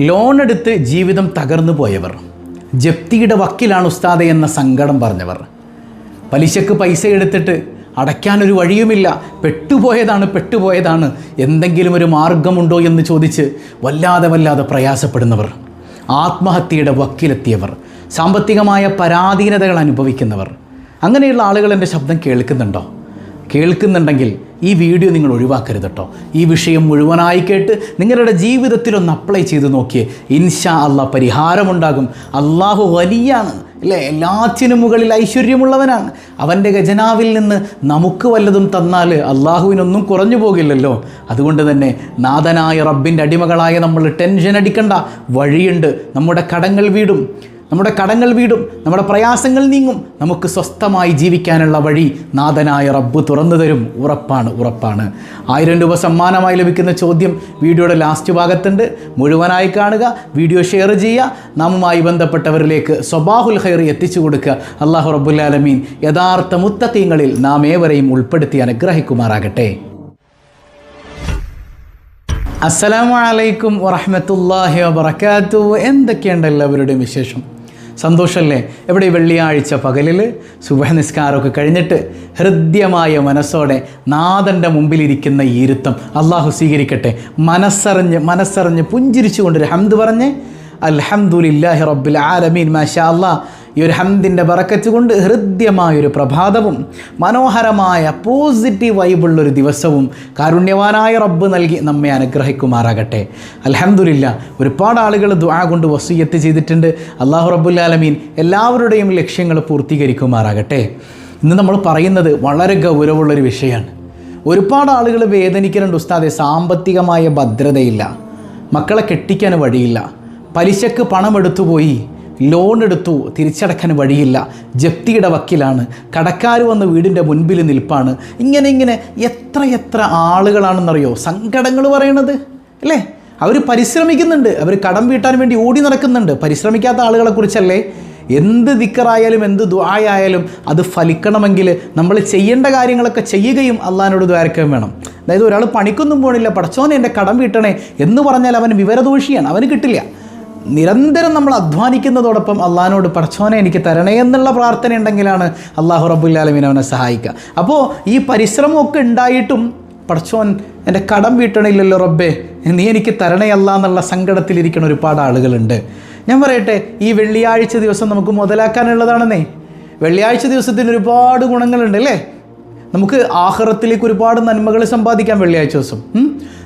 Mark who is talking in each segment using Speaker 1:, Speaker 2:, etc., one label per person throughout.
Speaker 1: Loan എടുത്ത് ജീവിതം തകർന്നു പോയവർ. ജപ്തിയുടെ വക്കിലാണ് ഉസ്താദ എന്ന സങ്കടം പറഞ്ഞവർ. പലിശക്ക് പൈസ എടുത്തിട്ട് അടയ്ക്കാനൊരു വഴിയുമില്ല. പെട്ടുപോയതാണ് പെട്ടുപോയതാണ്. എന്തെങ്കിലും ഒരു മാർഗമുണ്ടോ എന്ന് ചോദിച്ച് വല്ലാതെ വല്ലാതെ പ്രയാസപ്പെടുന്നവർ. ആത്മഹത്യയുടെ വക്കിലെത്തിയവർ. സാമ്പത്തികമായ പരാധീനതകൾ അനുഭവിക്കുന്നവർ. അങ്ങനെയുള്ള ആളുകൾ എന്റെ ശബ്ദം കേൾക്കുന്നുണ്ടോ? കേൾക്കുന്നുണ്ടെങ്കിൽ ഈ വീഡിയോ നിങ്ങൾ ഒഴിവാക്കരുത് കേട്ടോ ഈ വിഷയം മുഴുവനായി കേട്ട് നിങ്ങളുടെ ജീവിതത്തിലൊന്ന് അപ്ലൈ ചെയ്ത് നോക്കിയേ. ഇൻഷാ അള്ളാ പരിഹാരമുണ്ടാകും. അള്ളാഹു വലിയാണ്. അല്ലേ? എല്ലാത്തിനും മുകളിൽ ഐശ്വര്യമുള്ളവനാണ്. അവന്റെ ഖജനാവിൽ നിന്ന് നമുക്ക് വല്ലതും തന്നാൽ അള്ളാഹുവിനൊന്നും കുറഞ്ഞു പോകില്ലല്ലോ. അതുകൊണ്ട് തന്നെ നാഥനായ റബ്ബിന്റെ അടിമകളായ നമ്മൾ ടെൻഷൻ അടിക്കണ്ട. വഴിയുണ്ട്. നമ്മുടെ കടങ്ങൾ വീടും. നമ്മുടെ കടങ്ങൾ വീടും നമ്മുടെ പ്രയാസങ്ങൾ നീങ്ങും. നമുക്ക് സ്വസ്ഥമായി ജീവിക്കാനുള്ള വഴി നാഥനായ റബ്ബ് തുറന്നു തരും. ഉറപ്പാണ് ഉറപ്പാണ്. ആയിരം രൂപ സമ്മാനമായി ലഭിക്കുന്ന ചോദ്യം വീഡിയോയുടെ ലാസ്റ്റ് ഭാഗത്തുണ്ട്. മുഴുവനായി കാണുക വീഡിയോ ഷെയർ ചെയ്യുക. നാമുമായി ബന്ധപ്പെട്ടവരിലേക്ക് സ്വബാഹുൽ ഹൈർ എത്തിച്ചു കൊടുക്കുക. അള്ളാഹു റബ്ബുല്ലാലമീൻ യഥാർത്ഥ മുത്തത്തീങ്ങളിൽ നാം ഏവരെയും ഉൾപ്പെടുത്തി അനുഗ്രഹിക്കുമാറാകട്ടെ. അസ്സലാമു അലൈക്കും വറഹമത്തല്ലാഹി വബർക്കാത്തു എന്തൊക്കെയുണ്ട് എല്ലാവരുടെയും വിശേഷം? സന്തോഷമല്ലേ എവിടെ വെള്ളിയാഴ്ച പകലിൽ സുബഹനിസ്കാരമൊക്കെ കഴിഞ്ഞിട്ട് ഹൃദ്യമായ മനസ്സോടെ നാഥന്റെ മുമ്പിലിരിക്കുന്ന ഈ ഇരുത്തം അള്ളാഹു സ്വീകരിക്കട്ടെ. മനസ്സറിഞ്ഞ് മനസ്സറിഞ്ഞ് പുഞ്ചിരിച്ചുകൊണ്ടൊരു ഹംദ് പറഞ്ഞ്. അൽഹംദുലില്ലാഹി റബ്ബിൽ ആലമീൻ മാഷാ അല്ലാ ഈ ഒരു ഹംദിന്റെ ബറക്കത്ത് കൊണ്ട് ഹൃദ്യമായൊരു പ്രഭാതവും മനോഹരമായ പോസിറ്റീവ് വൈബുള്ളൊരു ദിവസവും കാരുണ്യവാനായ റബ്ബ് നൽകി നമ്മെ അനുഗ്രഹിക്കുമാറാകട്ടെ. അലഹമുല്ല ഒരുപാട് ആളുകൾ ദുആ കൊണ്ട് വസൂയത്ത് ചെയ്തിട്ടുണ്ട്. അള്ളാഹു റബ്ബുല്ലാലമീൻ എല്ലാവരുടെയും ലക്ഷ്യങ്ങൾ പൂർത്തീകരിക്കുമാറാകട്ടെ. ഇന്ന് നമ്മൾ പറയുന്നത് വളരെ ഗൗരവമുള്ളൊരു വിഷയമാണ്. ഒരുപാട് ആളുകൾ വേദനിക്കുന്നുണ്ട് ഉസ്താദെ സാമ്പത്തികമായ ഭദ്രതയില്ല. മക്കളെ കെട്ടിക്കാൻ വഴിയില്ല. പലിശക്ക് പണം എടുത്തുപോയി. ലോൺ എടുത്തു തിരിച്ചടക്കാൻ വഴിയില്ല. ജപ്തിയുടെ വക്കിലാണ്. കടക്കാർ വന്ന് വീടിന്റെ മുൻപിൽ നിൽപ്പാണ്. ഇങ്ങനെ ഇങ്ങനെ എത്ര എത്ര ആളുകളാണെന്നറിയോ? സങ്കടങ്ങൾ പറയണത് അല്ലേ? അവർ പരിശ്രമിക്കുന്നുണ്ട്. അവർ കടം വീട്ടാൻ വേണ്ടി ഓടി നടക്കുന്നുണ്ട്. പരിശ്രമിക്കാത്ത ആളുകളെക്കുറിച്ചല്ലേ എന്ത് ദിക്കറായാലും എന്ത് ദ്വായായാലും അത് ഫലിക്കണമെങ്കിൽ നമ്മൾ ചെയ്യേണ്ട കാര്യങ്ങളൊക്കെ ചെയ്യുകയും അള്ളഹാനോട് ദ്വാരക്കുകയും വേണം. അതായത് ഒരാൾ പണിക്കൊന്നും പോകണില്ല പടച്ചോനെ എന്റെ കടം വീട്ടണേ എന്ന് പറഞ്ഞാൽ അവൻ വിവരദോഷിയാണ്. അവന് കിട്ടില്ല. നിരന്തരം നമ്മൾ അധ്വാനിക്കുന്നതോടൊപ്പം അള്ളഹാനോട് പടച്ചോനെ എനിക്ക് തരണേ എന്നുള്ള പ്രാർത്ഥന ഉണ്ടെങ്കിലാണ് അള്ളാഹു റബുല്ലാലമീൻ അവനെ സഹായിക്കുക. അപ്പോൾ ഈ പരിശ്രമമൊക്കെ ഉണ്ടായിട്ടും പടച്ചോൻ എന്റെ കടം വീട്ടണില്ലല്ലോ റബ്ബേ നീ എനിക്ക് തരണയല്ല എന്നുള്ള സങ്കടത്തിലിരിക്കുന്ന ഒരുപാട് ആളുകളുണ്ട്. ഞാൻ പറയട്ടെ ഈ വെള്ളിയാഴ്ച ദിവസം നമുക്ക് മുതലാക്കാനുള്ളതാണെന്നേ. വെള്ളിയാഴ്ച ദിവസത്തിന് ഒരുപാട് ഗുണങ്ങളുണ്ട് അല്ലേ? നമുക്ക് ആഹ്റത്തിലേക്ക് ഒരുപാട് നന്മകൾ സമ്പാദിക്കാം വെള്ളിയാഴ്ച ദിവസം.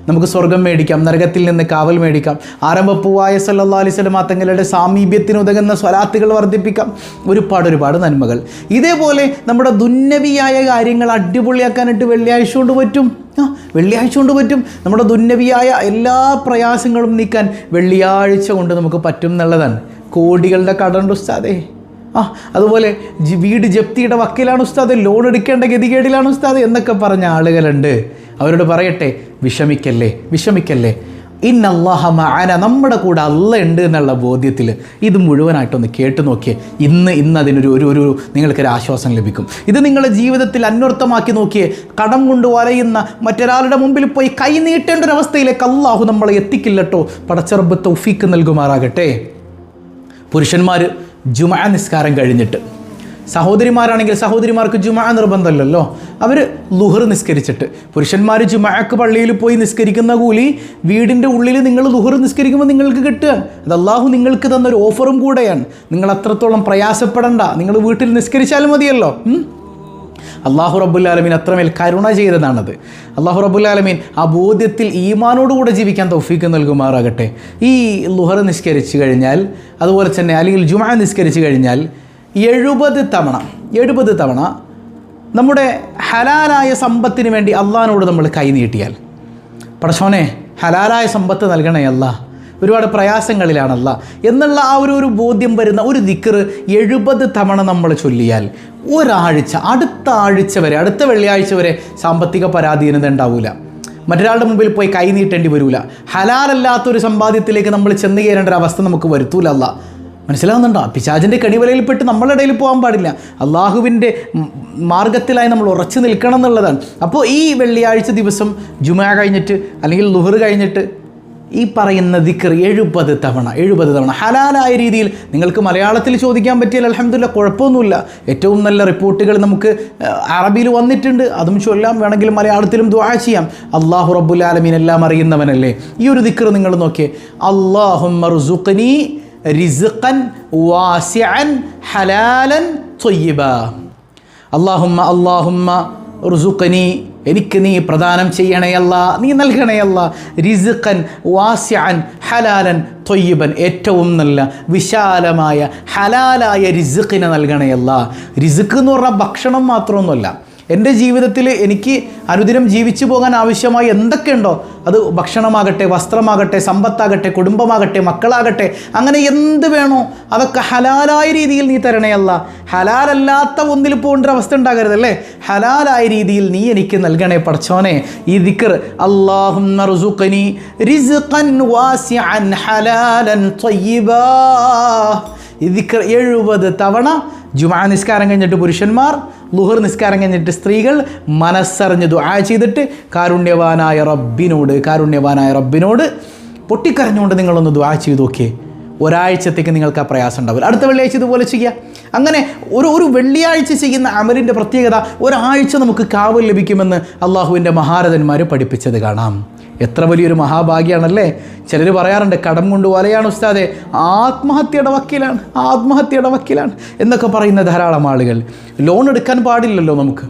Speaker 1: നമുക്ക് സ്വർഗം മേടിക്കാം നരകത്തിൽ നിന്ന് കാവൽ മേടിക്കാം. ആരംഭപ്പൂവായ സല്ലാ അലൈഹി സ്വലം തങ്ങളുടെ സാമീപ്യത്തിന് ഉതകുന്ന സ്വലാത്തുകൾ വർദ്ധിപ്പിക്കാം. ഒരുപാട് ഒരുപാട് നന്മകൾ. ഇതേപോലെ നമ്മുടെ ദുന്നവിയായ കാര്യങ്ങൾ അടിപൊളിയാക്കാനായിട്ട് വെള്ളിയാഴ്ച കൊണ്ട് പറ്റും. ആ വെള്ളിയാഴ്ച കൊണ്ട് പറ്റും. നമ്മുടെ ദുന്നവിയായ എല്ലാ പ്രയാസങ്ങളും നീക്കാൻ വെള്ളിയാഴ്ച കൊണ്ട് നമുക്ക് പറ്റും എന്നുള്ളതാണ്. കോടികളുടെ കടണ്ട് ഉസ്താദേ. ആ അതുപോലെ വീട് ജപ്തിയുടെ വക്കിലാണ് ഉസ്താദ് ലോൺ എടുക്കേണ്ട ഗതികേടിലാണ് ഉസ്താദ് എന്നൊക്കെ പറഞ്ഞ ആളുകളുണ്ട്. അവരോട് പറയട്ടെ വിഷമിക്കല്ലേ വിഷമിക്കല്ലേ. ഇന്നല്ലാഹ മഅന നമ്മുടെ കൂടെ അല്ല ഉണ്ട് എന്നുള്ള ബോധ്യത്തിൽ ഇത് മുഴുവനായിട്ടൊന്ന് കേട്ടു നോക്കിയേ. ഇന്ന് ഇന്ന് അതിനൊരു ഒരു ഒരു നിങ്ങൾക്കൊരു ആശ്വാസം ലഭിക്കും. ഇത് നിങ്ങളുടെ ജീവിതത്തിൽ അന്വർത്ഥമാക്കി നോക്കിയേ. കടം കൊണ്ട് വലയുന്ന മറ്റൊരാളുടെ മുമ്പിൽ പോയി കൈ നീട്ടേണ്ട ഒരു അവസ്ഥയിലേക്ക് അള്ളാഹു നമ്മളെ എത്തിക്കില്ലട്ടോ. പടച്ചറബ് തൗഫീക്ക് നൽകുമാറാകട്ടെ. പുരുഷന്മാർ ജുമാ നിസ്കാരം കഴിഞ്ഞിട്ട്. സഹോദരിമാരാണെങ്കിൽ സഹോദരിമാർക്ക് ജുമാ നിർബന്ധമല്ലല്ലോ. അവർ ലുഹർ നിസ്കരിച്ചിട്ട്. പുരുഷന്മാർ ജുമാക്ക് പള്ളിയിൽ പോയി നിസ്കരിക്കുന്ന കൂലി വീടിന്റെ ഉള്ളിൽ നിങ്ങൾ ലുഹർ നിസ്കരിക്കുമ്പോൾ നിങ്ങൾക്ക് കിട്ടുക. അത് അള്ളാഹു നിങ്ങൾക്ക് തന്നൊരു ഓഫറും കൂടെയാണ്. നിങ്ങൾ അത്രത്തോളം പ്രയാസപ്പെടണ്ട. നിങ്ങൾ വീട്ടിൽ നിസ്കരിച്ചാലും മതിയല്ലോ? അള്ളാഹു റബ്ബുല്ലാലമീൻ അത്രമേൽ കരുണ ചെയ്തതാണത്. അള്ളാഹു റബ്ബുല്ലാലമീൻ ആ ബോധ്യത്തിൽ ഈമാനോടുകൂടെ ജീവിക്കാൻ തൗഫീക്ക് നൽകുമാറാകട്ടെ. ഈ ലുഹർ നിസ്കരിച്ചു കഴിഞ്ഞാൽ അതുപോലെ തന്നെ അല്ലെങ്കിൽ ജുമാ നിസ്കരിച്ചു കഴിഞ്ഞാൽ എഴുപത് തവണ എഴുപത് തവണ നമ്മുടെ ഹലാലായ സമ്പത്തിന് വേണ്ടി അള്ളഹാനോട് നമ്മൾ കൈ നീട്ടിയാൽ. പടച്ചോനെ ഹലാലായ സമ്പത്ത് നൽകണേ അല്ല ഒരുപാട് പ്രയാസങ്ങളിലാണല്ല. എന്നുള്ള ആ ഒരു ഒരു ബോധ്യം വരുന്ന ഒരു ദിക്കർ എഴുപത് തവണ നമ്മൾ ചൊല്ലിയാൽ ഒരാഴ്ച അടുത്ത ആഴ്ച വരെ അടുത്ത വെള്ളിയാഴ്ച വരെ സാമ്പത്തിക പരാധീനത ഉണ്ടാവില്ല മറ്റൊരാളുടെ മുമ്പിൽ പോയി കൈ നീട്ടേണ്ടി വരില്ല ഹലാലല്ലാത്തൊരു സമ്പാദ്യത്തിലേക്ക് നമ്മൾ ചെന്ന് കയറേണ്ട ഒരു അവസ്ഥ നമുക്ക് വരുത്തൂലല്ല. മനസ്സിലാവുന്നുണ്ടോ? പിശാജിന്റെ കണിവലയിൽപ്പെട്ട് നമ്മളുടെ ഇടയിൽ പോകാൻ പാടില്ല. അള്ളാഹുവിന്റെ മാർഗത്തിലായി നമ്മൾ ഉറച്ചു നിൽക്കണം എന്നുള്ളതാണ്. അപ്പോൾ ഈ വെള്ളിയാഴ്ച ദിവസം ജുമാ കഴിഞ്ഞിട്ട് അല്ലെങ്കിൽ ലുഹർ കഴിഞ്ഞിട്ട് ഈ പറയുന്ന ദിക്കർ എഴുപത് തവണ എഴുപത് തവണ. ഹലാലായ രീതിയിൽ നിങ്ങൾക്ക് മലയാളത്തിൽ ചോദിക്കാൻ പറ്റിയാൽ അലഹമില്ല കുഴപ്പമൊന്നുമില്ല. ഏറ്റവും നല്ല റിപ്പോർട്ടുകൾ നമുക്ക് അറബിയിൽ വന്നിട്ടുണ്ട്. അതും ചൊല്ലാം വേണമെങ്കിൽ മലയാളത്തിലും ദ്വാ ചെയ്യാം. അള്ളാഹു റബ്ബുൽ ആലമീൻ എല്ലാം അറിയുന്നവനല്ലേ? ഈ ഒരു ദിക്കർ നിങ്ങൾ നോക്കിയേ. റിസ്ഖൻ വാസിഅൻ ഹലാലൻ അള്ളാഹുമ്മ അള്ളാഹുമ്മ റുസുഖനി എനിക്ക് നീ പ്രദാനം ചെയ്യണയല്ല നീ നൽകണയല്ല റിസുഖൻ വാസ്യൻ ഹലാലൻ തൊയ്യബൻ ഏറ്റവും നല്ല വിശാലമായ ഹലാലായ റിസുഖിനെ നൽകണയല്ല റിസുഖ് എന്ന് പറഞ്ഞാൽ ഭക്ഷണം മാത്രമൊന്നുമല്ല. എന്റെ ജീവിതത്തിൽ എനിക്ക് അനുദിനം ജീവിച്ചു പോകാൻ ആവശ്യമായി എന്തൊക്കെയുണ്ടോ അത് ഭക്ഷണമാകട്ടെ വസ്ത്രമാകട്ടെ സമ്പത്താകട്ടെ കുടുംബമാകട്ടെ മക്കളാകട്ടെ അങ്ങനെ എന്ത് വേണോ അതൊക്കെ ഹലാലായ രീതിയിൽ നീ തരണേയല്ല ഹലാലല്ലാത്ത ഒന്നിൽ പോകേണ്ട അവസ്ഥ ഉണ്ടാകരുതല്ലേ? ഹലാലായ രീതിയിൽ നീ എനിക്ക് നൽകണേ പഠിച്ചോനെ. ഈ ദിക്കർ അള്ളാഹും എഴുപത് തവണ ജുമാ നിസ്കാരം കഴിഞ്ഞിട്ട് പുരുഷന്മാർ ലുഹർ നിസ്കാരം കഴിഞ്ഞിട്ട് സ്ത്രീകൾ മനസ്സറിഞ്ഞ് ദുആ ചെയ്തിട്ട് കാരുണ്യവാനായ റബ്ബിനോട് കാരുണ്യവാനായ റബ്ബിനോട് പൊട്ടിക്കരഞ്ഞുകൊണ്ട് നിങ്ങളൊന്ന് ദുആ ചെയ്ത് നോക്കിയേ. ഒരാഴ്ചത്തേക്ക് നിങ്ങൾക്ക് ആ പ്രയാസം ഉണ്ടാവില്ല. അടുത്ത വെള്ളിയാഴ്ച ഇതുപോലെ ചെയ്യുക അങ്ങനെ ഒരു ഒരു വെള്ളിയാഴ്ച ചെയ്യുന്ന അമലിന്റെ പ്രത്യേകത ഒരാഴ്ച നമുക്ക് കാവൽ ലഭിക്കുമെന്ന് അള്ളാഹുവിന്റെ മഹാരഥന്മാർ പഠിപ്പിച്ചത് കാണാം. എത്ര വലിയൊരു മഹാഭാഗ്യമാണല്ലേ ചിലർ പറയാറുണ്ട് കടം കൊണ്ട് വലയാണ് ഉസ്താദെ ആത്മഹത്യയുടെ വക്കീലാണ് ആത്മഹത്യയുടെ വക്കീലാണ് എന്നൊക്കെ പറയുന്ന ധാരാളം ആളുകൾ. ലോൺ എടുക്കാൻ പാടില്ലല്ലോ നമുക്ക്?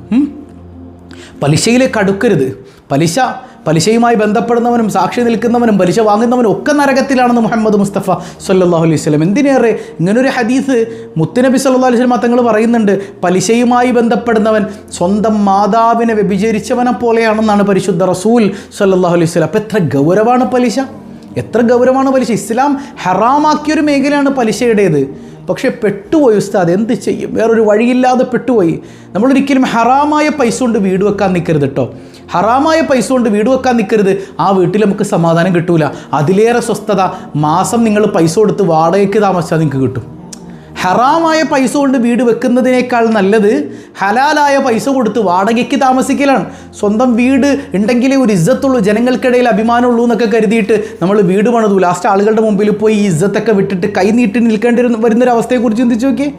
Speaker 1: പലിശയിലേക്ക് അടുക്കരുത്. പലിശ പലിശയുമായി ബന്ധപ്പെടുന്നവനും സാക്ഷി നിൽക്കുന്നവനും പലിശ വാങ്ങുന്നവനും ഒക്കെ നരകത്തിലാണെന്ന് മുഹമ്മദ് മുസ്തഫ സല്ലാഹു അലൈഹി സ്വലം എന്തിനേറെ? ഇങ്ങനൊരു ഹദീസ് മുത്തുനബി സല്ലാ അലൈഹി സ്വലം തങ്ങൾ പറയുന്നുണ്ട്. പലിശയുമായി ബന്ധപ്പെടുന്നവൻ സ്വന്തം മാതാവിനെ വ്യഭിചരിച്ചവനെ പോലെയാണെന്നാണ് പരിശുദ്ധ റസൂൽ സല്ലാഹു അലൈഹി സ്വലം അപ്പം എത്ര ഗൗരവമാണ് പലിശ? എത്ര ഗൗരവമാണ് പലിശ? ഇസ്ലാം ഹറാമാക്കിയൊരു മേഖലയാണ് പലിശയുടേത്. പക്ഷേ പെട്ടുപോയി ഉസ്താദ് എന്ത് ചെയ്യും? വേറൊരു വഴിയില്ലാതെ പെട്ടുപോയി. നമ്മളൊരിക്കലും ഹറാമായ പൈസ കൊണ്ട് വീട് വെക്കാൻ നിൽക്കരുത് കേട്ടോ ഹറാമായ പൈസ കൊണ്ട് വീട് വെക്കാൻ നിൽക്കരുത് ആ വീട്ടിൽ നമുക്ക് സമാധാനം കിട്ടൂല. അതിലേറെ സ്വസ്ഥത മാസം നിങ്ങൾ പൈസ കൊടുത്ത് വാടകയ്ക്ക് താമസിച്ചാൽ നിങ്ങൾക്ക് കിട്ടും. ഹറാമായ പൈസ കൊണ്ട് വീട് വെക്കുന്നതിനേക്കാൾ നല്ലത് ഹലാലായ പൈസ കൊടുത്ത് വാടകയ്ക്ക് താമസിക്കലാണ്. സ്വന്തം വീട് ഉണ്ടെങ്കിലേ ഒരു ഇജ്ജത്തുള്ളൂ ജനങ്ങൾക്കിടയിൽ അഭിമാനമുള്ളൂ എന്നൊക്കെ കരുതിയിട്ട് നമ്മൾ വീട് പണിതു. ലാസ്റ്റ് ആളുകളുടെ മുമ്പിൽ പോയി ഈ ഇജ്ജത്തൊക്കെ വിട്ടിട്ട് കൈ നീട്ടി നിൽക്കേണ്ടി വരുന്ന- വരുന്നൊരവസ്ഥയെക്കുറിച്ച് ചിന്തിച്ച് നോക്കിയേ.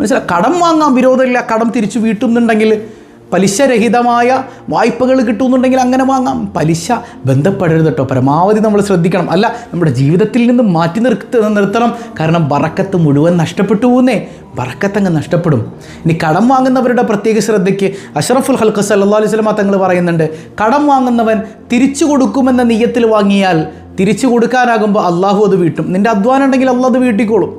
Speaker 1: മനസ്സിലായി കടം വാങ്ങാൻ വിരോധമില്ല. കടം തിരിച്ചു വീട്ടുന്നുണ്ടെങ്കിൽ പലിശരഹിതമായ വായ്പകൾ കിട്ടുന്നുണ്ടെങ്കിൽ അങ്ങനെ വാങ്ങാം. പലിശ ബന്ധപ്പെടരുത് കേട്ടോ. പരമാവധി നമ്മൾ ശ്രദ്ധിക്കണം. അല്ല നമ്മുടെ ജീവിതത്തിൽ നിന്ന് മാറ്റി നിർത്ത നിർത്തണം. കാരണം ബറക്കത്ത് മുഴുവൻ നഷ്ടപ്പെട്ടു പോകുന്നേ ബറക്കത്തങ്ങ് നഷ്ടപ്പെടും. ഇനി കടം വാങ്ങുന്നവരുടെ പ്രത്യേക ശ്രദ്ധയ്ക്ക് അഷറഫുൽ സല്ലാ അലൈഹി സ്വലമ തങ്ങൾ പറയുന്നുണ്ട് കടം വാങ്ങുന്നവൻ തിരിച്ചു കൊടുക്കുമെന്ന നീയത്തിൽ വാങ്ങിയാൽ തിരിച്ചു കൊടുക്കാനാകുമ്പോൾ അള്ളാഹു അത് വീട്ടും. നിന്റെ അധ്വാനം ഉണ്ടെങ്കിൽ അള്ളാഹ് അത് വീട്ടിക്കോളും.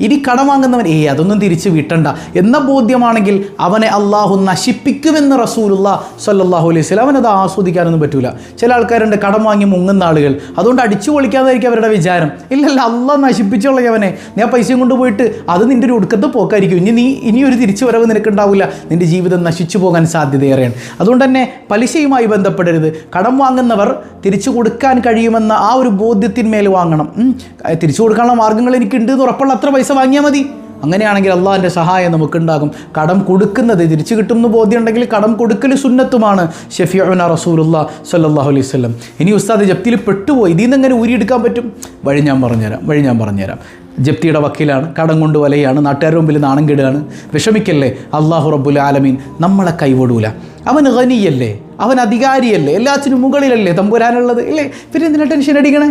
Speaker 1: ഇനി കടം വാങ്ങുന്നവൻ ഏ അതൊന്നും തിരിച്ചു വീട്ടണ്ട. എന്ന ബോധ്യമാണെങ്കിൽ അവനെ അള്ളാഹു നശിപ്പിക്കുമെന്ന് റസൂലുള്ള സല്ലാഹു അലൈഹി സ്വലം അവനത് ആസ്വദിക്കാനൊന്നും പറ്റൂല. ചില ആൾക്കാരുണ്ട് കടം വാങ്ങി മുങ്ങുന്ന ആളുകൾ. അതുകൊണ്ട് അടിച്ചു പൊളിക്കാതായിരിക്കും അവരുടെ വിചാരം. ഇല്ലല്ല അള്ളാഹ് നശിപ്പിച്ചോളയവനെ ആ പൈസയും കൊണ്ടുപോയിട്ട് അത് നിന്റെ ഒരു ഒടുക്കത്തെ പോക്കായിരിക്കും. ഇനി നീ ഇനിയൊരു തിരിച്ചു വരവ് നിനക്കുണ്ടാവില്ല. നിന്റെ ജീവിതം നശിച്ചു പോകാൻ സാധ്യതയേറെയാണ്. അതുകൊണ്ട് തന്നെ പലിശയുമായി ബന്ധപ്പെടരുത്. കടം വാങ്ങുന്നവർ തിരിച്ചു കൊടുക്കാൻ കഴിയുമെന്ന ആ ഒരു ബോധ്യത്തിന്മേൽ വാങ്ങണം. തിരിച്ചു കൊടുക്കാനുള്ള മാർഗങ്ങൾ എനിക്കുണ്ട് എന്ന് ഉറപ്പുള്ള അത്ര പൈസ വാങ്ങിയാൽ മതി. അങ്ങനെയാണെങ്കിൽ അള്ളാഹിന്റെ സഹായം നമുക്കുണ്ടാകും. കടം കൊടുക്കുന്നത് തിരിച്ചു കിട്ടുമെന്ന് ബോധ്യമുണ്ടെങ്കിൽ കടം കൊടുക്കൽ സുന്നത്തുമാണ്. ഷെഫിയുന റസൂലുള്ള സല്ലാഹു അലൈഹി വസല്ലം. ഇനി ഉസ്താദ് ജപ്തിയിൽ പെട്ടുപോയി. ഇതിൽ നിന്ന് എങ്ങനെ ഊരിയെടുക്കാൻ പറ്റും? വഴി ഞാൻ പറഞ്ഞുതരാം. വഴി ഞാൻ പറഞ്ഞുതരാം. ജപ്തിയുടെ വക്കീലാണ് കടം കൊണ്ട് വലയാണ് നാട്ടുകാരുടെ മുമ്പിൽ നാണം കെടുകയാണ് വിഷമിക്കല്ലേ? അള്ളാഹു റബ്ബുൽ ആലമീൻ നമ്മളെ കൈവിടൂല. അവൻ ഖനിയല്ലേ അവൻ അധികാരിയല്ലേ? എല്ലാത്തിനും മുകളിലല്ലേ തമ്പുരാനുള്ളത്? ഇല്ലേ? പിന്നെ എന്തിനാ ടെൻഷൻ അടിക്കണേ?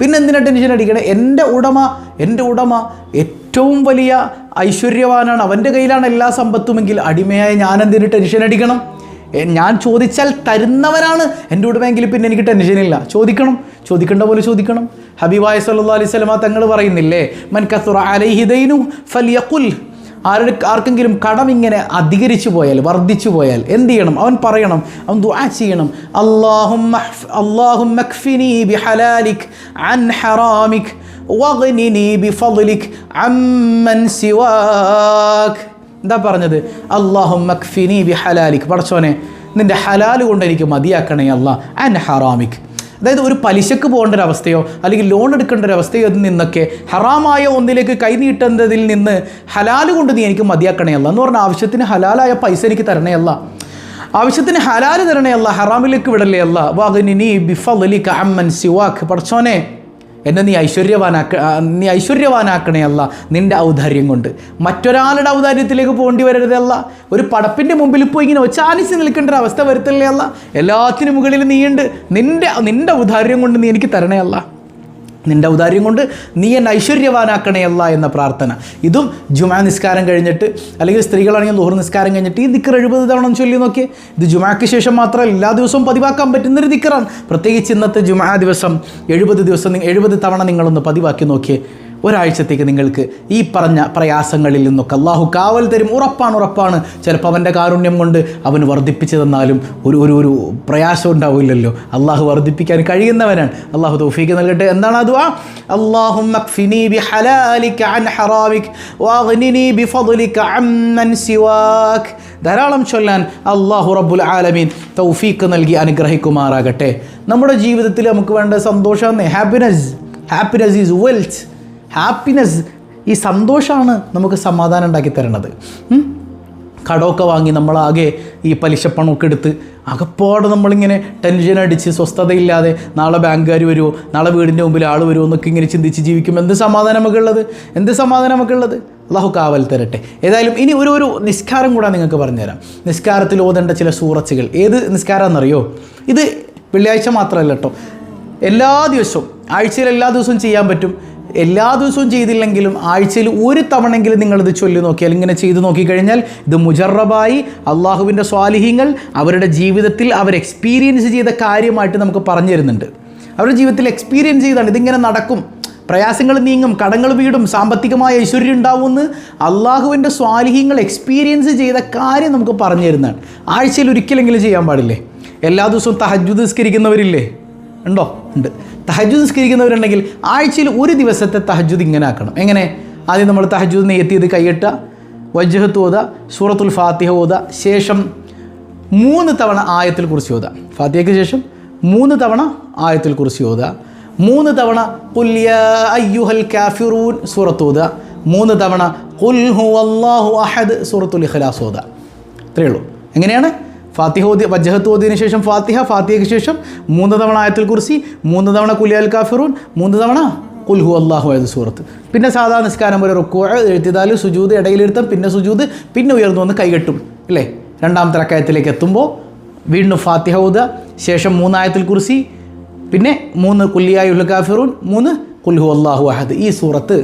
Speaker 1: പിന്നെ എന്തിനാ ടെൻഷൻ അടിക്കണേ? എന്റെ ഉടമ എന്റെ ഉടമ ഏറ്റവും വലിയ ഐശ്വര്യവാനാണ്. അവന്റെ കയ്യിലാണ് എല്ലാ സമ്പത്തുമെങ്കിൽ അടിമയായ ഞാൻ എന്തിന് ടെൻഷൻ അടിക്കണം? ഞാൻ ചോദിച്ചാൽ തരുന്നവനാണ് എന്റെ ഉടമയെങ്കിൽ പിന്നെ എനിക്ക് ടെൻഷനില്ല ചോദിക്കണം. ചോദിക്കേണ്ട പോലെ ചോദിക്കണം. ഹബീബായ സല്ലാ അലൈഹി സ്വലമ തങ്ങൾ പറയുന്നില്ലേ മൻ കസുറ അലൈഹി ദൈനു ഫലിയഖുൽ. ആരുടെ ആർക്കെങ്കിലും കടം ഇങ്ങനെ അധികരിച്ചു പോയാൽ വർദ്ധിച്ചു പോയാൽ എന്ത് ചെയ്യണം? അവൻ പറയണം. അവൻ ദുആ ചെയ്യണം. അല്ലാഹുമ്മ ക്ഫിനി അൻ ഹറാമിക് വഗ്നിനി ബിഫദ്ലിക് അമ്മൻ സിവാക്. എന്താ പറഞ്ഞത് അള്ളാഹു മക്ഫിനി ബി ഹലാലിക് പടച്ചോനെ നിന്റെ ഹലാൽ കൊണ്ട് എനിക്ക് മതിയാക്കണേ അല്ല ആൻഡ് ഹറാമിക്. അതായത് ഒരു പലിശക്ക് പോകേണ്ട ഒരു അവസ്ഥയോ അല്ലെങ്കിൽ ലോൺ എടുക്കേണ്ട ഒരു അവസ്ഥയോ നിന്നൊക്കെ ഹറാമായ ഒന്നിലേക്ക് കൈനീട്ടുന്നതിൽ നിന്ന് ഹലാൽ കൊണ്ട് നീ എനിക്ക് മതിയാക്കണേ അല്ല എന്ന് പറഞ്ഞ ആവശ്യത്തിന് ഹലാലായ പൈസ എനിക്ക് തരണേ അല്ല. ആവശ്യത്തിന് ഹലാൽ തരണേ അല്ല ഹറാമിലേക്ക് വിടലേ അല്ല. വാഗിനി അലി അമ്മൻ സിവാഖ് പഠിച്ചോനെ എന്നെ നീ ഐശ്വര്യവാനാക്ക നീ ഐശ്വര്യവാനാക്കണേ അല്ല. നിന്റെ ഔദാര്യം കൊണ്ട്. മറ്റൊരാളുടെ ഔദാര്യത്തിലേക്ക് പോകേണ്ടി വരരുതേ അല്ല. ഒരു പടപ്പിന്റെ മുമ്പിൽ പോയി ഇങ്ങനെ ഒച്ചാനിച്ച് നിൽക്കേണ്ട ഒരു അവസ്ഥ വരുത്തല്ലേ അല്ല. എല്ലാത്തിനും മുകളിൽ നീയുണ്ട്. നിന്റെ നിന്റെ ഔദാര്യം കൊണ്ട് നീ എനിക്ക് തരണേ അല്ല. നിന്റെ ഔദാര്യം കൊണ്ട് നീ എന്നെ ഐശ്വര്യവാനാക്കണേ അല്ല എന്ന പ്രാർത്ഥന. ഇതും ജുമാ നിസ്കാരം കഴിഞ്ഞിട്ട് അല്ലെങ്കിൽ സ്ത്രീകളാണെങ്കിൽ ദുഹർ നിസ്കാരം കഴിഞ്ഞിട്ട് ഈ ദിക്കർ എഴുപത് തവണ ചൊല്ലി നോക്കിയേ. ഇത് ജുമാക്ക് ശേഷം മാത്രമല്ല എല്ലാ ദിവസവും പതിവാക്കാൻ പറ്റുന്നൊരു ദിക്കറാണ്. പ്രത്യേകിച്ച് ഇന്നത്തെ ജുമാ ദിവസം എഴുപത് ദിവസം എഴുപത് തവണ നിങ്ങളൊന്ന് പതിവാക്കി നോക്കിയേ. ഒരാഴ്ചത്തേക്ക് നിങ്ങൾക്ക് ഈ പറഞ്ഞ പ്രയാസങ്ങളിൽ നിന്നൊക്കെ അള്ളാഹു കാവൽ തരും. ഉറപ്പാണ് ഉറപ്പാണ്. ചിലപ്പോൾ അവന്റെ കാരുണ്യം കൊണ്ട് അവന് വർദ്ധിപ്പിച്ചു തന്നാലും ഒരു ഒരു ഒരു പ്രയാസം ഉണ്ടാവില്ലല്ലോ. അള്ളാഹു വർദ്ധിപ്പിക്കാൻ കഴിയുന്നവനാണ്. അള്ളാഹു തൗഫീക്ക് നൽകട്ടെ. എന്താണ് അതുവാ അള്ളാഹു ധാരാളം ചൊല്ലാൻ അള്ളാഹു റബ്ബുൽ ആലമീൻ തൗഫീക്ക് നൽകി അനുഗ്രഹിക്കുമാറാകട്ടെ. നമ്മുടെ ജീവിതത്തിൽ നമുക്ക് വേണ്ട സന്തോഷം happiness happiness is wealth. Happiness ഈ സന്തോഷമാണ് നമുക്ക് സമാധാനം ഉണ്ടാക്കി തരണത് ഉം? കടമൊക്കെ വാങ്ങി നമ്മളാകെ ഈ പലിശപ്പണമൊക്കെ എടുത്ത് അകപ്പാട് നമ്മളിങ്ങനെ ടെൻഷൻ അടിച്ച് സ്വസ്ഥതയില്ലാതെ നാളെ ബാങ്കുകാർ വരുമോ നാളെ വീടിന്റെ മുമ്പിൽ ആൾ വരുമോ എന്നൊക്കെ ഇങ്ങനെ ചിന്തിച്ച് ജീവിക്കും എന്ത് സമാധാനം നമുക്ക് ഉള്ളത്? എന്ത് സമാധാനം നമുക്ക് ഉള്ളത്? അള്ളാഹു കാവൽ തരട്ടെ. ഏതായാലും ഇനി ഒരു ഒരു നിസ്കാരം കൂടെ നിങ്ങൾക്ക് പറഞ്ഞുതരാം. നിസ്കാരത്തിൽ ഓതേണ്ട ചില സൂറച്ചുകൾ ഏത് നിസ്കാരം ഇത് വെള്ളിയാഴ്ച മാത്രമല്ല കേട്ടോ. എല്ലാ ദിവസവും ആഴ്ചയിൽ എല്ലാ ദിവസവും ചെയ്യാൻ പറ്റും. എല്ലാ ദിവസവും ചെയ്തില്ലെങ്കിലും ആഴ്ചയിൽ ഒരു തവണെങ്കിലും നിങ്ങളിത് ചൊല്ലി നോക്കിയാൽ ഇങ്ങനെ ചെയ്തു നോക്കിക്കഴിഞ്ഞാൽ ഇത് മുജറബായി അള്ളാഹുവിന്റെ സ്വാലിഹ്യങ്ങൾ അവരുടെ ജീവിതത്തിൽ അവർ എക്സ്പീരിയൻസ് ചെയ്ത കാര്യമായിട്ട് നമുക്ക് പറഞ്ഞു തരുന്നുണ്ട്. അവരുടെ ജീവിതത്തിൽ എക്സ്പീരിയൻസ് ചെയ്താണ് ഇതിങ്ങനെ നടക്കും. പ്രയാസങ്ങൾ നീങ്ങും കടങ്ങൾ വീടും സാമ്പത്തികമായ ഐശ്വര്യം ഉണ്ടാവും എന്ന് അള്ളാഹുവിന്റെ സ്വാലിഹ്യങ്ങൾ എക്സ്പീരിയൻസ് ചെയ്ത കാര്യം നമുക്ക് പറഞ്ഞു തരുന്നതാണ്. ആഴ്ചയിൽ ഒരിക്കലെങ്കിലും ചെയ്യാൻ പാടില്ലേ? എല്ലാ ദിവസവും തഹജ്ജുദ് നിസ്കരിക്കുന്നവരില്ലേ? ഉണ്ടോ? ഉണ്ട്. തഹജുദ് നിസ്കരിക്കുന്നവരുണ്ടെങ്കിൽ ആഴ്ചയിൽ ഒരു ദിവസത്തെ തഹജുദ് ഇങ്ങനെ ആക്കണം. എങ്ങനെ? ആദ്യം നമ്മൾ തഹജുദ് നെയ്യത്തിയത് കൈയിട്ട വജ്ജഹത്ത് ഓത സൂറത്തുൽ ഫാത്തിഹ ഓത ശേഷം മൂന്ന് തവണ ആയത്തിൽ കുറിച്ച് ഓത ഫാത്തിഹയ്ക്ക് ശേഷം മൂന്ന് തവണ ആയത്തിൽ കുറിച്ച് ഓത മൂന്ന് തവണ "ഖുൽ യാ അയ്യുഹൽ കാഫിറൂൻ സൂറത്ത് ഓത മൂന്ന് തവണ "ഖുൽ ഹുവല്ലാഹു അഹദ് സൂറത്തുൽ ഇഖ്ലാസ് ഓത ഇത്രയേ ഉള്ളൂ. എങ്ങനെയാണ്? ഫാത്തിഹ ഓദി വജ്ജഹത്ത് ഓതിയതിനു ശേഷം ഫാത്തിഹ ഫാത്തിഹയ്ക്ക് ശേഷം മൂന്ന് തവണ ആയത്തുൽ കുർസി മൂന്ന് തവണ കുലിയൽ കാഫിറൂൻ മൂന്ന് തവണ കുൽഹു അള്ളാഹു ആയത് സൂറത്ത്. പിന്നെ സാധാ നിസ്കാരം പോലെ റുക്കോ എഴുത്തിതാൽ സുജൂത് ഇടയിലിരുത്തം പിന്നെ സുജൂത് പിന്നെ ഉയർന്നു വന്ന് കൈകെട്ടും അല്ലേ? രണ്ടാമത്തെ അക്കായത്തിലേക്ക് എത്തുമ്പോൾ വീണ്ടും ഫാത്തിഹ ഓദ ശേഷം മൂന്നായത്തിൽ കുർസി പിന്നെ മൂന്ന് കുല്ലിയായി ഉള്ള കാഫിറൂൻ മൂന്ന് കുൽഹു അള്ളാഹു അഹദ്. ഈ സൂറത്ത്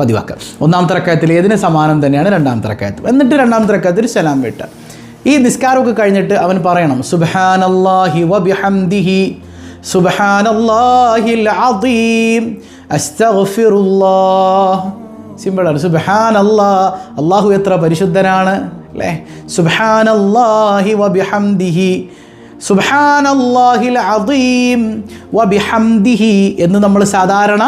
Speaker 1: പതിവാക്കുക ഒന്നാം റക്കായത്തിൽ ഏതിന് സമാനം തന്നെയാണ് രണ്ടാം റക്കായത്ത്. എന്നിട്ട് രണ്ടാം റക്കായത്തിൽ സലാം വീട്ട. ഈ നിസ്കാരമൊക്കെ കഴിഞ്ഞിട്ട് അവൻ പറയണം സുബ്ഹാനല്ലാഹി വബിഹംദിഹി സുബ്ഹാനല്ലാഹിൽ അദീം അസ്തഗ്ഫിറുല്ലാഹ്. സിമ്പിളാണ് സുബ്ഹാൻ അല്ലാ അള്ളാഹു എത്ര പരിശുദ്ധനാണ്? അല്ലേ? സുബ്ഹാൻ അല്ലാഹി വബിഹംദിഹി സുബ്ഹാൻ അദീം വബിഹംദിഹി എന്ന് നമ്മൾ സാധാരണ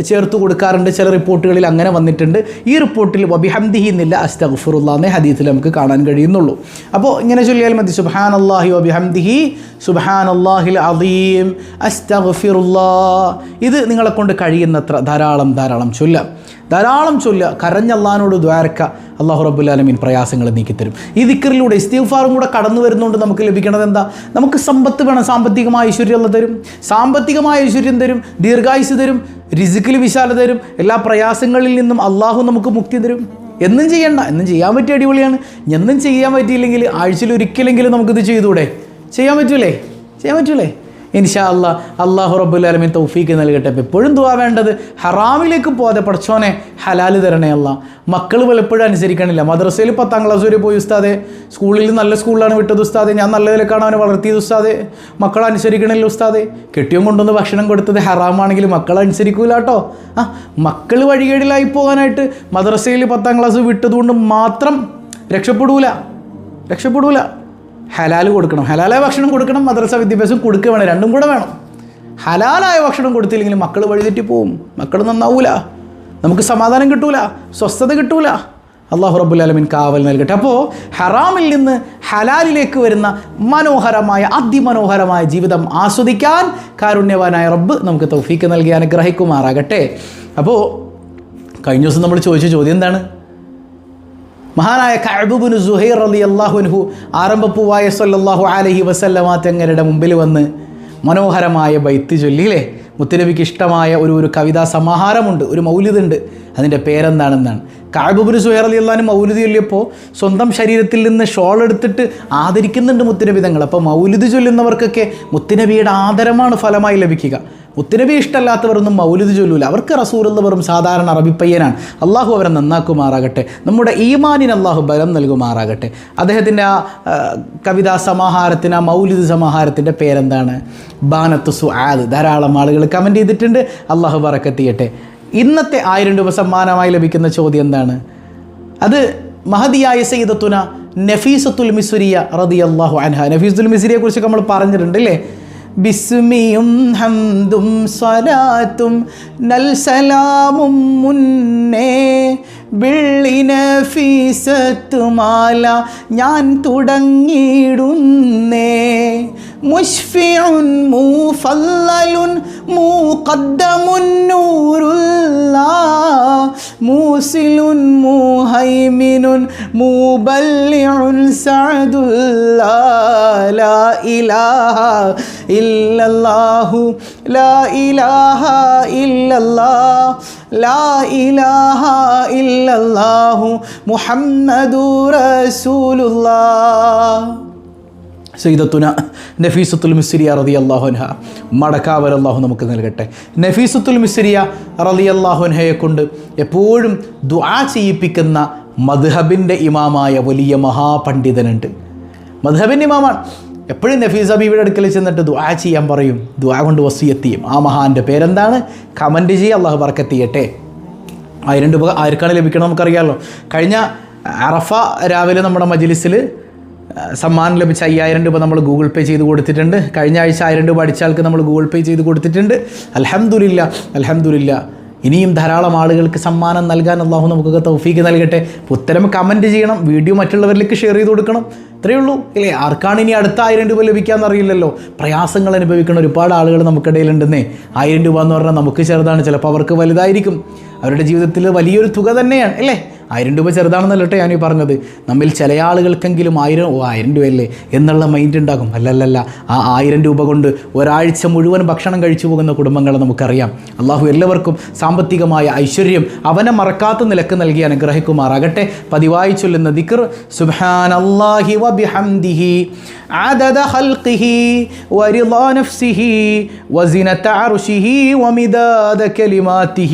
Speaker 1: ചേർത്ത് കൊടുക്കാറുണ്ട് ചില റിപ്പോർട്ടുകളിൽ അങ്ങനെ വന്നിട്ടുണ്ട്. ഈ റിപ്പോർട്ടിൽ വബിഹംദിഹി എന്നില്ല അസ്തഗ്ഫിറുല്ലാ എന്നേ ഹദീത്തിൽ നമുക്ക് കാണാൻ കഴിയുന്നുള്ളൂ. അപ്പോൾ ഇങ്ങനെ ചൊല്ലിയാൽ മതി സുബാൻ അള്ളാഹി വബിഹംദിഹി സുബാൻ അള്ളാഹിൽ അദീം അസ്തഗ്ഫിറുല്ലാ. ഇത് നിങ്ങളെ കൊണ്ട് കഴിയുന്നത്ര ധാരാളം ധാരാളം ചൊല്ലാം ധാരാളം ചൊല്ലുക കരഞ്ഞല്ലാനോട് ദ്വാരക്ക അള്ളാഹു റബ്ബുലാലമീൻ പ്രയാസങ്ങൾ നീക്കിത്തരും ഈ ദിക്കറിലൂടെ ഇസ്തീഫാറും കൂടെ കടന്നു വരുന്നതുകൊണ്ട് നമുക്ക് ലഭിക്കണത് എന്താ? നമുക്ക് സമ്പത്ത് വേണം സാമ്പത്തികമായ ഐശ്വര്യം തരും. സാമ്പത്തികമായ ഐശ്വര്യം തരും ദീർഘായുസ് തരും. റിസിക്കിൽ വിശാല തരും. എല്ലാ പ്രയാസങ്ങളിൽ നിന്നും അള്ളാഹു നമുക്ക് മുക്തി തരും. എന്നും ചെയ്യണ്ട. എന്നും ചെയ്യാൻ പറ്റിയ അടിപൊളിയാണ്. എന്നും ചെയ്യാൻ പറ്റിയില്ലെങ്കിൽ ആഴ്ചയിൽ ഒരിക്കലെങ്കിലും നമുക്കിത് ചെയ്തൂടെ ചെയ്യാൻ പറ്റൂലേ? ചെയ്യാൻ പറ്റൂലേ? ഇൻഷാ അല്ലാ അള്ളാഹു റബ്ബുലാലമീൻ തൗഫീക്ക് നൽകട്ടെ. എപ്പോഴും ദുവാ വേണ്ടത് ഹറാമിലേക്ക് പോകാതെ പഠിച്ചോനെ ഹലാൽ തരണേ അല്ല. മക്കൾ പലപ്പോഴും അനുസരിക്കണില്ല. മദ്രസയിൽ പത്താം ക്ലാസ് വരെ പോയി ഉസ്താദെ. സ്കൂളിൽ നല്ല സ്കൂളിലാണ് വിട്ടത് ഉസ്താദെ. ഞാൻ നല്ല അവനെ വളർത്തിയത് ഉസ്താദെ. മക്കൾ അനുസരിക്കണില്ല ഉസ്താദെ. കെട്ടിയും കൊണ്ടുവന്ന് ഭക്ഷണം കൊടുത്തത് ഹറാമാണെങ്കിൽ മക്കൾ അനുസരിക്കൂല കേട്ടോ ആ മക്കൾ വഴികേടിലായി പോകാനായിട്ട് മദ്രസയിൽ പത്താം ക്ലാസ് വിട്ടതുകൊണ്ട് മാത്രം രക്ഷപ്പെടൂല. രക്ഷപ്പെടൂല. ഹലാൽ കൊടുക്കണം. ഹലാലായ ഭക്ഷണം കൊടുക്കണം മദ്രസ വിദ്യാഭ്യാസം കൊടുക്കുക വേണം. രണ്ടും കൂടെ വേണം. ഹലാലായ ഭക്ഷണം കൊടുത്തില്ലെങ്കിൽ മക്കൾ വഴിതെറ്റി പോവും. മക്കൾ നന്നാവൂല. നമുക്ക് സമാധാനം കിട്ടൂല. സ്വസ്ഥത കിട്ടൂല. അള്ളാഹു റബുലാലമിൻ കാവൽ നൽകട്ടെ. അപ്പോൾ ഹറാമിൽ നിന്ന് ഹലാലിലേക്ക് വരുന്ന മനോഹരമായ അതിമനോഹരമായ ജീവിതം ആസ്വദിക്കാൻ കാരുണ്യവാനായ റബ്ബ് നമുക്ക് തൗഫീക്ക് നൽകി അനുഗ്രഹിക്കുമാറാകട്ടെ. അപ്പോൾ കഴിഞ്ഞ ദിവസം നമ്മൾ ചോദിച്ച ചോദ്യം എന്താണ്? മഹാനായ കഅബുബിന് സുഹൈർ അലി അള്ളാഹുൻഹു ആരംഭപ്പൂവായ സല്ലല്ലാഹു അലഹി വസല്ലമ തെങ്ങരുടെ മുമ്പിൽ വന്ന് മനോഹരമായ ബൈത്ത് ചൊല്ലിയില്ലേ? മുത്തുനബിക്ക് ഇഷ്ടമായ ഒരു ഒരു കവിതാ സമാഹാരമുണ്ട് ഒരു മൗലിതുണ്ട് അതിന്റെ പേരെന്താണെന്നാണ്. കാഴ്ബുബിന് സുഹൈർ അലി അള്ളഹാനും മൗലിദ് ചൊല്ലിയപ്പോൾ സ്വന്തം ശരീരത്തിൽ നിന്ന് ഷോൾ എടുത്തിട്ട് ആദരിക്കുന്നുണ്ട് മുത്തുനബി തങ്ങൾ. അപ്പോൾ മൗലിദ് ചൊല്ലുന്നവർക്കൊക്കെ മുത്തുനബിയുടെ ആദരമാണ് ഫലമായി ലഭിക്കുക. മുത്തുനബി ഇഷ്ടമല്ലാത്തവരൊന്നും മൗലിദ് ചൊല്ലൂല. അവർക്ക് റസൂലുള്ള വെറും സാധാരണ അറബിപ്പയ്യനാണ് അള്ളാഹു അവരെ നന്നാക്കുമാറാകട്ടെ. നമ്മുടെ ഈമാനിന് അള്ളാഹു ബലം നൽകുമാറാകട്ടെ. അദ്ദേഹത്തിന്റെ ആ കവിതാ സമാഹാരത്തിന് ആ മൗലിദ് സമാഹാരത്തിന്റെ പേരെന്താണ്? ബാനത്ത് സുആദ്. ധാരാളം ആളുകൾ കമന്റ് ചെയ്തിട്ടുണ്ട്. അള്ളാഹു പറക്കെത്തിയട്ടെ ഇന്നത്തെ ആയിരം രൂപ സമ്മാനമായി ലഭിക്കുന്ന ചോദ്യം എന്താണ്? അത് മഹദിയായ സയ്യിദത്തുന നഫീസത്തുൽ മിസുരിയ റതി അള്ളാഹു അൻഹ. നഫീസത്തുൽ മിസുരിയെ കുറിച്ച് നമ്മൾ പറഞ്ഞിട്ടുണ്ട് അല്ലേ? ബിസ്മിയും ഹംദും സ്വലാത്തും നൽസലാമും മുന്നേ വെള്ളിന ഫീസത്തുമാല ഞാൻ തുടങ്ങിയിടുന്നേ. മുഷ്ഫിഉൻ മൂഫല്ലലുൻ മൂഖദ്ദമുൻ നൂറുല്ലാ موسل مهيمن مبلع سعد الله لا إله إلا الله لا إله إلا الله لا إله إلا الله محمد رسول الله. സയ്യിദത്തുന നഫീസത്തുൽ മിസ്രിയ റതി അള്ളാഹുൻഹ മടക്കാവൽ അള്ളാഹു നമുക്ക് നൽകട്ടെ. നഫീസത്തുൽ മിസ്രിയ റതി അള്ളാഹുൻഹയെ കൊണ്ട് എപ്പോഴും ദുആ ചെയ്യിപ്പിക്കുന്ന മദ്ഹബിന്റെ ഇമാമായ വലിയ മഹാപണ്ഡിതനുണ്ട്. മദ്ഹബിന്റെ ഇമാമാണ്. എപ്പോഴും നഫീസ് ഹബീബിയുടെ അടുക്കൽ ചെന്നിട്ട് ദുആ ചെയ്യാൻ പറയും. ദുആ കൊണ്ട് വസിയെത്തിയും. ആ മഹാന്റെ പേരെന്താണ്? കമന്റ് ചെയ്യുക അള്ളാഹു ബർക്കത്തിയട്ടെ ആയിരം രൂപ ആർക്കാണ് ലഭിക്കണം നമുക്കറിയാമല്ലോ കഴിഞ്ഞ അറഫ രാവിലെ നമ്മുടെ മജ്ലിസിൽ സമ്മാനം ലഭിച്ച അയ്യായിരം രൂപ നമ്മൾ ഗൂഗിൾ പേ ചെയ്ത് കൊടുത്തിട്ടുണ്ട്. കഴിഞ്ഞ ആഴ്ച ആയിരം രൂപ അടിച്ച ആൾക്ക് നമ്മൾ ഗൂഗിൾ പേ ചെയ്ത് കൊടുത്തിട്ടുണ്ട്. അലഹമുല്ല അലഹമുല്ല ഇനിയും ധാരാളം ആളുകൾക്ക് സമ്മാനം നൽകാൻ അള്ളാഹു നമുക്കൊക്കെ തൗഫീക്ക് നൽകട്ടെ. ഉത്തരം കമന്റ് ചെയ്യണം. വീഡിയോ മറ്റുള്ളവരിലേക്ക് ഷെയർ ചെയ്ത് കൊടുക്കണം. ഇത്രയേ ഉള്ളൂ. ഇല്ലേ ആർക്കാണ് ഇനി അടുത്ത ആയിരം രൂപ ലഭിക്കാമെന്നറിയില്ലല്ലോ പ്രയാസങ്ങൾ അനുഭവിക്കുന്ന ഒരുപാട് ആളുകൾ നമുക്കിടയിലുണ്ടെന്നേ. ആയിരം രൂപ എന്ന് പറഞ്ഞാൽ നമുക്ക് ചെറുതാണ്. ചിലപ്പോൾ അവർക്ക് വലുതായിരിക്കും. അവരുടെ ജീവിതത്തിൽ വലിയൊരു തുക തന്നെയാണ്. അല്ലേ ആയിരം രൂപ ചെറുതാണെന്നല്ല കേട്ടോ ഞാനീ പറഞ്ഞത് നമ്മിൽ ചില ആളുകൾക്കെങ്കിലും ആയിരം ഓ ആയിരം രൂപയല്ലേ എന്നുള്ള മൈൻഡ് ഉണ്ടാകും അല്ലല്ലല്ല ആ ആയിരം രൂപ കൊണ്ട് ഒരാഴ്ച മുഴുവൻ ഭക്ഷണം കഴിച്ചു പോകുന്ന കുടുംബങ്ങളെ നമുക്കറിയാം അള്ളാഹു എല്ലാവർക്കും സാമ്പത്തികമായ ഐശ്വര്യം അവനെ മറക്കാത്ത നിലക്ക് നൽകി അനുഗ്രഹിക്കുമാറാകട്ടെ പതിവായി ചൊല്ലുന്ന ദിക്ർ സുബ്ഹാൻ അള്ളാഹി വബിഹംദിഹി عدد خلقه ورضا نفسه وزنة عرشه ومداد كلماته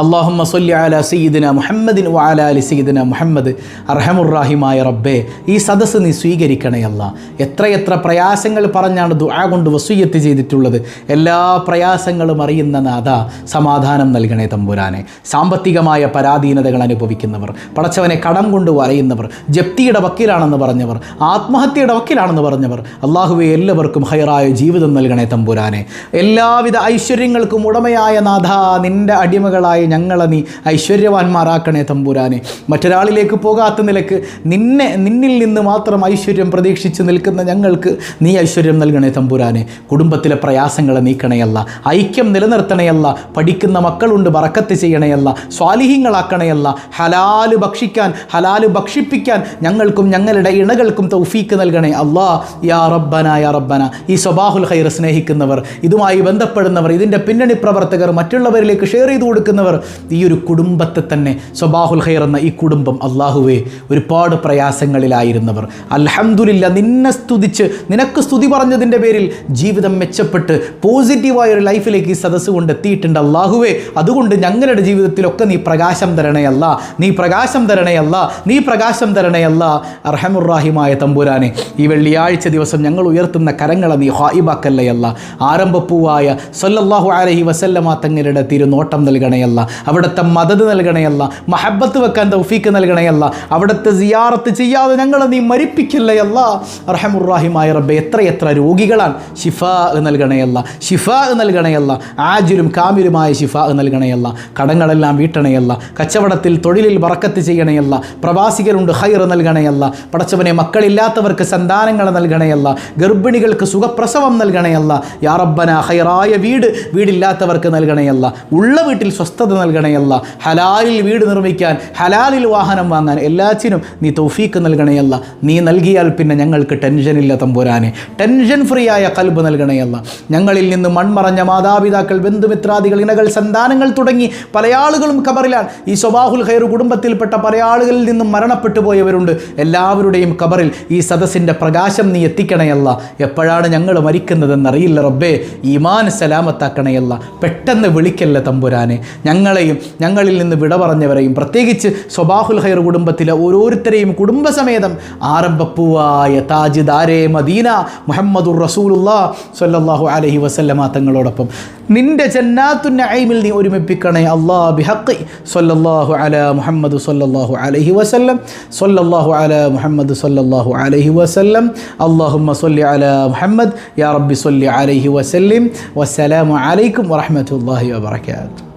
Speaker 1: അള്ളാഹുമ്മ സൊല്ലി അല സയ്യിദിന മുഹമ്മദിൻ വാല അലി സയ്യിദിന മുഹമ്മദ്. അർഹമുറാഹിമായ റബ്ബെ ഈ സദസ്സ് നീ സ്വീകരിക്കണയല്ല എത്രയെത്ര പ്രയാസങ്ങൾ പറഞ്ഞാണ് ദുആ കൊണ്ട് വസൂയത്ത് ചെയ്തിട്ടുള്ളത്. എല്ലാ പ്രയാസങ്ങളും അറിയുന്ന നാഥ സമാധാനം നൽകണേ തമ്പുരാനെ. സാമ്പത്തികമായ പരാധീനതകൾ അനുഭവിക്കുന്നവർ പടച്ചവനെ കടം കൊണ്ട് വരയുന്നവർ ജപ്തിയുടെ വക്കീലാണെന്ന് പറഞ്ഞവർ ആത്മഹത്യയുടെ വക്കീലാണെന്ന് പറഞ്ഞവർ അള്ളാഹുവെ എല്ലാവർക്കും ഹയറായ ജീവിതം നൽകണേ തമ്പുരാനെ. എല്ലാവിധ ഐശ്വര്യങ്ങൾക്കും ഉടമയായ നാഥ നിന്റെ അടിമകളായ ഞങ്ങളെ നീ ഐശ്വര്യവാന്മാരാക്കണേ തമ്പുരാനെ. മറ്റൊരാളിലേക്ക് പോകാത്ത നിലയ്ക്ക് നിന്നെ നിന്നിൽ നിന്ന് മാത്രം ഐശ്വര്യം പ്രതീക്ഷിച്ച് നിൽക്കുന്ന ഞങ്ങൾക്ക് നീ ഐശ്വര്യം നൽകണേ തമ്പുരാനെ. കുടുംബത്തിലെ പ്രയാസങ്ങളെ നീക്കണയല്ല ഐക്യം നിലനിർത്തണയല്ല പഠിക്കുന്ന മക്കളുണ്ട് വറക്കത്ത് ചെയ്യണയല്ല സ്വാലിഹ്യങ്ങളാക്കണയല്ല ഹലാൽ ഭക്ഷിക്കാൻ ഹലാൽ ഭക്ഷിപ്പിക്കാൻ ഞങ്ങൾക്കും ഞങ്ങളുടെ ഇണകൾക്കും തൗഫീക്ക് നൽകണേ. അള്ളാ യാ റബ്ബന യാ റബ്ബന. ഈ സ്വബാഹുൽ ഖൈർ സ്നേഹിക്കുന്നവർ ഇതുമായി ബന്ധപ്പെടുന്നവർ ഇതിന്റെ പിന്നണി പ്രവർത്തകർ മറ്റുള്ളവരിലേക്ക് ഷെയർ ചെയ്തു കൊടുക്കുന്നവർ ഈ ഒരു കുടുംബത്തെ തന്നെ സ്വബാഹുൽ ഖൈർ എന്ന ഈ കുടുംബം അള്ളാഹുവേ ഒരുപാട് പ്രയാസങ്ങളിലായിരുന്നവർ. അൽഹംദുലില്ല നിന്നെ സ്തുതിച്ച് നിനക്ക് സ്തുതി പറഞ്ഞതിന്റെ പേരിൽ ജീവിതം മെച്ചപ്പെട്ട് പോസിറ്റീവായ ഒരു ലൈഫിലേക്ക് ഈ സദസ്സ് കൊണ്ട് എത്തിയിട്ടുണ്ട് അള്ളാഹുവേ അതുകൊണ്ട് ഞങ്ങളുടെ ജീവിതത്തിലൊക്കെ നീ പ്രകാശം തരണയല്ല. നീ പ്രകാശം തരണയല്ല. നീ പ്രകാശം തരണയല്ല. അർഹമുറാഹിമായ തമ്പുരാനെ ഈ വെള്ളിയാഴ്ച ദിവസം ഞങ്ങൾ ഉയർത്തുന്ന കരങ്ങളെ നീ ഹായിബാക്കല്ലയല്ല. ആരംഭപ്പൂവായ സൊല്ലാഹു അലൈഹി വസല്ലമ തങ്ങളുടെ തിരുനോട്ടം നൽകണയല്ല. അവിടുത്തെ മദത് നൽകണയല്ല മഹബത്ത് വെക്കാൻ തൗഫീക്ക് നൽകണയല്ല അവിടുത്തെ സിയാറത്ത് ചെയ്യാതെ ഞങ്ങളെ നീ മരിപ്പിക്കില്ലയല്ല റഹമുറാഹിമായ റബ്ബെ എത്രയെത്ര രോഗികളാണ് ഷിഫ നൽകണയല്ല ഷിഫ നൽകണയല്ല ആജിലും കാമിലുമായ ഷിഫ നൽകണയല്ല കടങ്ങളെല്ലാം വീട്ടണയല്ല കച്ചവടത്തിൽ തൊഴിലിൽ വറക്കത്ത് ചെയ്യണയല്ല പ്രവാസികളുണ്ട് ഹൈർ നൽകണയല്ല പടച്ചവനെ മക്കളില്ലാത്തവർക്ക് സന്താനങ്ങൾ നൽകണയല്ല ഗർഭിണികൾക്ക് സുഖപ്രസവം നൽകണയല്ല യാറബ്ബന ഹൈറായ വീട് വീടില്ലാത്തവർക്ക് നൽകണയല്ല ഉള്ള വീട്ടിൽ സ്വസ്ഥത നൽകണയല്ല ഹലാലിൽ വീട് നിർമ്മിക്കാൻ ഹലാലിൽ വാഹനം വാങ്ങാൻ എല്ലാറ്റിനും നീ തൗഫീക്ക് നൽകണയല്ല നീ നൽകിയാൽ പിന്നെ ഞങ്ങൾക്ക് ടെൻഷനില്ല തമ്പുരാനെ. ടെൻഷൻ ഫ്രീ ആയ കൽബ് നൽകണയല്ല ഞങ്ങളിൽ നിന്ന് മൺമറഞ്ഞ മാതാപിതാക്കൾ ബന്ധുമിത്രാദികൾ ഇണകൾ സന്താനങ്ങൾ തുടങ്ങി പല ആളുകളും കബറിലാണ് ഈ സ്വബാഹുൽ ഖൈർ കുടുംബത്തിൽപ്പെട്ട പല ആളുകളിൽ നിന്നും മരണപ്പെട്ടു പോയവരുണ്ട്. എല്ലാവരുടെയും കബറിൽ ഈ സദസ്സിന്റെ പ്രകാശം നീ എത്തിക്കണയല്ല എപ്പോഴാണ് ഞങ്ങൾ മരിക്കുന്നതെന്നറിയില്ല റബ്ബേ. ഈമാൻ സലാമത്താക്കണയല്ല പെട്ടെന്ന് വിളിക്കല്ല തമ്പുരാനെ. ഞങ്ങളെയും ഞങ്ങളിൽ നിന്ന് വിട പറഞ്ഞവരെയും പ്രത്യേകിച്ച് സ്വബാഹുൽ ഹൈർ കുടുംബത്തിലെ ഓരോരുത്തരെയും കുടുംബസമേതം ആരംഭപ്പൂവായ താജ് ദാരേ മദീന മുഹമ്മദുർ റസൂലുള്ള സ്വല്ലല്ലാഹു അലഹി വസല്ലമ തങ്ങളോടൊപ്പം. നിന്റെ ജന്നാത്തു നഈമിൽ നീ ഒരുമിപ്പിക്കണേ അള്ളാ ബിഹഖി സൊല്ലാഹു അല മുഹമ്മദ് സൊല്ലാഹു അലഹി വസല്ലം. സൊല്ലാഹു അല മുഹമ്മദ് സൊല്ലാഹു അലഹി വസല്ലം. അല്ലാഹുമ്മ സൊല്ലി അല മുഹമ്മദ്. യാ റബ്ബി സൊല്ലി അലൈഹി വസല്ലിം. വസ്സലാമു അലൈക്കും വറഹമത്തല്ലാഹി വബറകാതുഹു.